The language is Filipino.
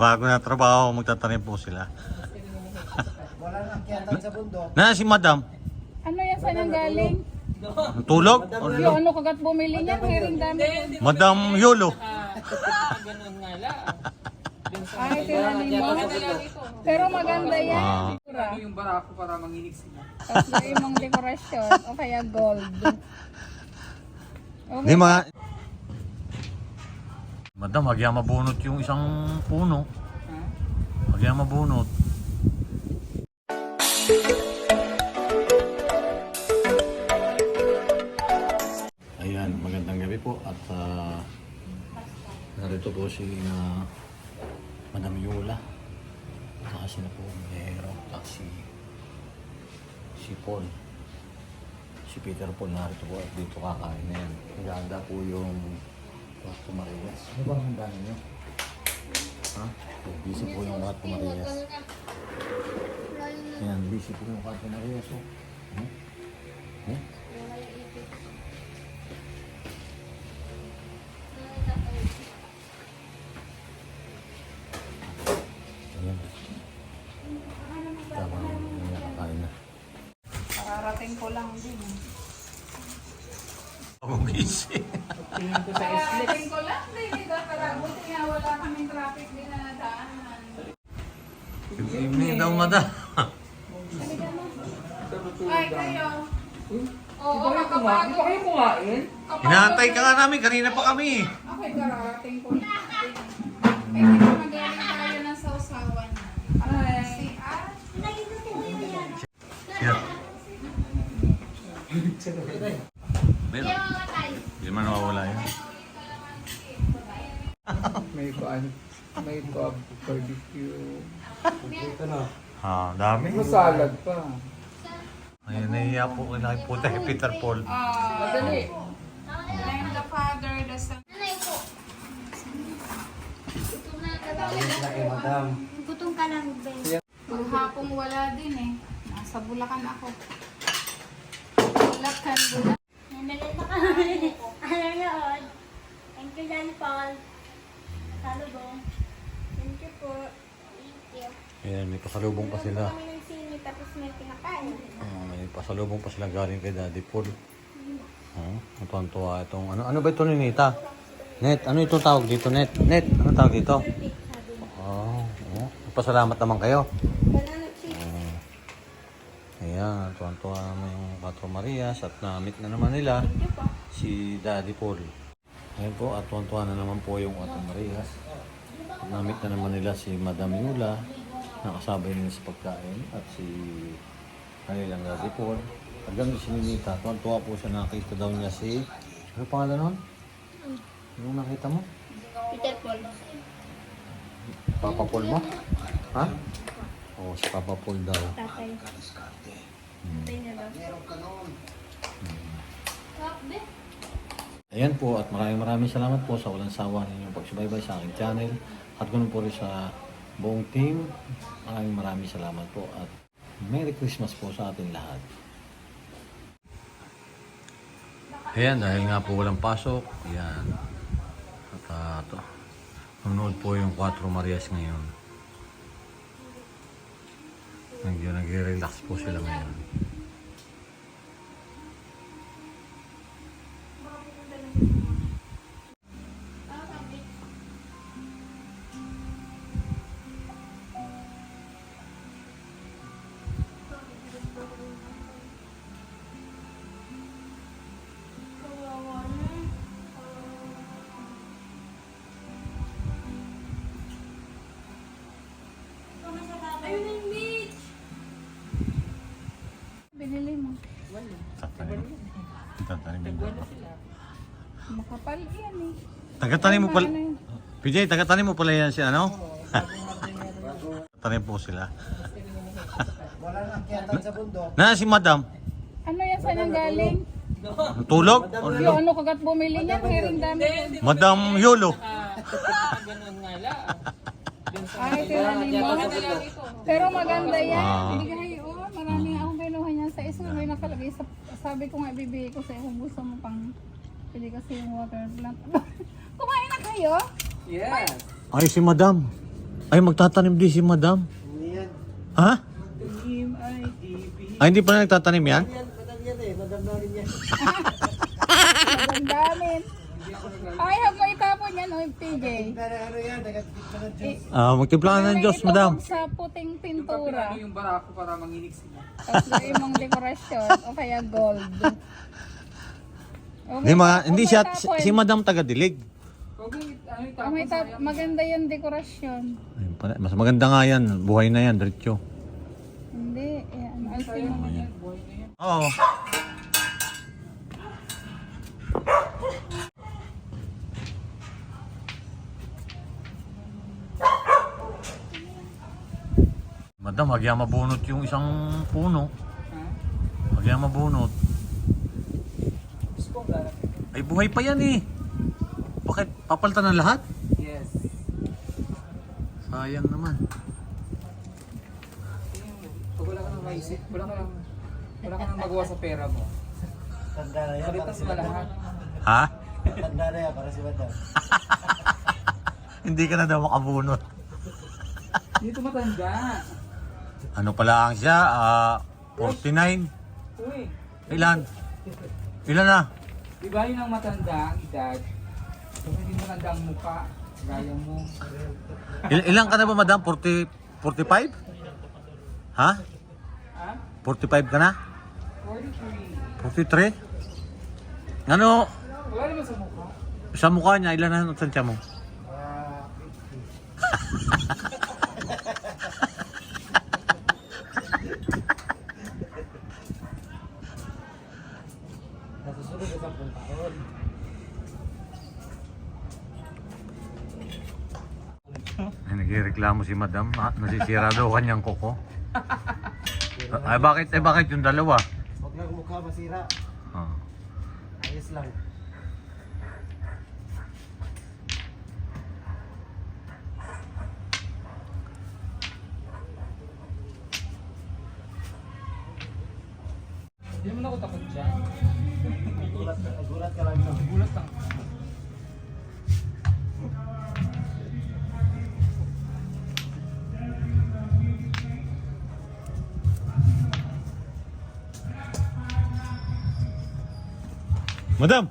Bago na trabaho, magtatanim po sila. Wala nang kiyatan sa bundok. Na si madam, Ano yan? Saan ang galing? tulog? Yung ano kagat bumili niya, hiring dami. Madam Yolo. Ganun nga lang. Ay, tinanim mo. Pero maganda yan. Ah. Ano yung barako para manginig sila. Tapos yung imong dekorasyon o kaya gold. Okay. Di ma... Madam, wag yan mabunot yung isang puno. Wag yan mabunot. Ayan, magandang gabi po at ah, narito po si uh, Madam Yula. Saka sila po Mero at si si Paul. Si Peter Paul narito po at dito kakain na yan. Maganda po yung Pato Marias. Ano bang handa ninyo? Ha? Busy po yung Pato Marias. Ayan, busy po yung Pato Marias. Oh. Hmm? Hmm? Kararating ko lang din. eh. Ako busy. Tingin ko sa islet. Kararating ko lang din. Ito para buti nga wala kaming traffic din na nadaanan. Good evening daw, madam. Ay, kayo. Oo, Di ba kayo kumain? Kayo? Hinahantay ka nga namin, kanina pa kami. Okay, kararating ko. Ay, hindi magaling tayo ng sausawan. Ay. Si. Yan. Meron. Hindi man nawawala yun. May kuan. May cob barbecue. Ah, dami. May salad pa. Ayun, nahiya po kay nakipunta kay Peter Paul. Ah, Madali. I'm the father, the son. Wala kay madam. Gutom ka lang, Ben. Maghapong wala din eh. Nasa Bulacan ako. Bulacan, Bulacan. Nanalita ka on. Thank you, John Paul. Salubong. Thank you po. Thank you. Ayan, may pasalubong pa sila. Kami ng sini, tapos may pinakain. Ah, may pasalubong pa sila galing kay Daddy Paul. Ah, ang tuwa itong ano ano ba ito ni Nita? Net, ano itong tawag dito, Net? Net, ano tawag dito? Oh, oh. Pasalamat naman kayo. Ah. Ayan, tuwan-tuwa naman yung Patro Marias at na-meet na naman nila Thank you po. Si Daddy Paul. Ayan po, at tuwan-tuwa na naman po yung Patro Marias. At na-meet na naman nila si Madam Yula, nakasabay nila sa pagkain, at si kanilang Daddy Paul. Hanggang si Ninita, tuwan-tuwa po siya nakita daw niya si... Ano pangalan nun? Anong nakita mo? Peter Paul. Papa Paul mo? Ha? Oo, si Papa Paul daw. Tatay. Tatay na daw. Ayan po at maraming maraming salamat po sa walang sawa ninyong pagsubaybay sa aking channel at ganoon po rin sa buong team. Maraming maraming salamat po at Merry Christmas po sa ating lahat. Ayan, dahil nga po walang pasok, ayan. At uh, ito, nanonood po yung 4 Marias ngayon. Nag- Nag-relax po sila ngayon. Tatanim. Din sila. Makapal yan eh. Tagatanim mo pala. PJ, tagatanim mo pala yan si ano? Tanim po sila. Wala nang kiyatan sa bundok. Na si Madam, Ano yan? Saan ang galing? tulog? Yung ano kagat bumili niya, hiring dami. Madam Yolo. Ganun nga lang. Sa Ay, tinanim mo. Pero maganda yan. Ah. Hindi nakalagay sa, sabi ko nga, ibibigay ko sa iyo kung gusto mo pang, pwede kasi yung water plant. Kumain na kayo? Yes. Ay, si Madam. Ay, magtatanim din si madam. Hindi yan. Ha? Ay, hindi pa na nagtatanim yan? Yan, madam yan eh. Madam na rin yan. Ang damin. Ay, huwag mo itapon yan, oy, PJ. Pero ano yan, nagatikip na ng Diyos. Ah, magtimpla ka ng Diyos, madam. sa puting pintura. Ano yung barako para manginig sila. Tapos yung imong dekorasyon o kaya gold. Okay, Hindi, huwag hindi siya, si madam taga-dilig. Ano Oh, may tap- maganda yung dekorasyon. Ayun pala, Mas maganda nga yan. Buhay na yan, diretso. Hindi, yan. Alsin mo. Buhay na yan. Oo. Madam, wag yan mabunot yung isang puno. Yan mabunot. Ay, buhay pa yan eh. Bakit? Papalitan ng lahat? Yes. Sayang naman. Pag wala ka nang maisip, wala ka nang wala ka nang magawa sa pera mo. Tanda na yan, para Palitan si mo lahat. Ha? Tanda na yan, para si madam. Hindi ka na daw makabunot. Hindi ito matanda. Ano pala ang siya? Ah, 49? Uy, Ilan? Ilan na? di ba yun ang matanda ang edad? Kung hindi matanda ang mukha, gaya mo. Il- ilan ka na ba, madam? 40, 45? Ha? Ha? 45 ka na? 43. 43? Ano? Wala naman sa mukha. Sa mukha niya, ilan na ang tansya mo? Ah, nagreklamo si madam. Ah, nasisira daw kanyang kuko. Ay, bakit? Ay, bakit yung dalawa? Huwag lang mukha masira. Ah. Ayos lang. Hindi naman ako takot dyan. Gulat ka, gulat ka lang. Gulat lang. Madam!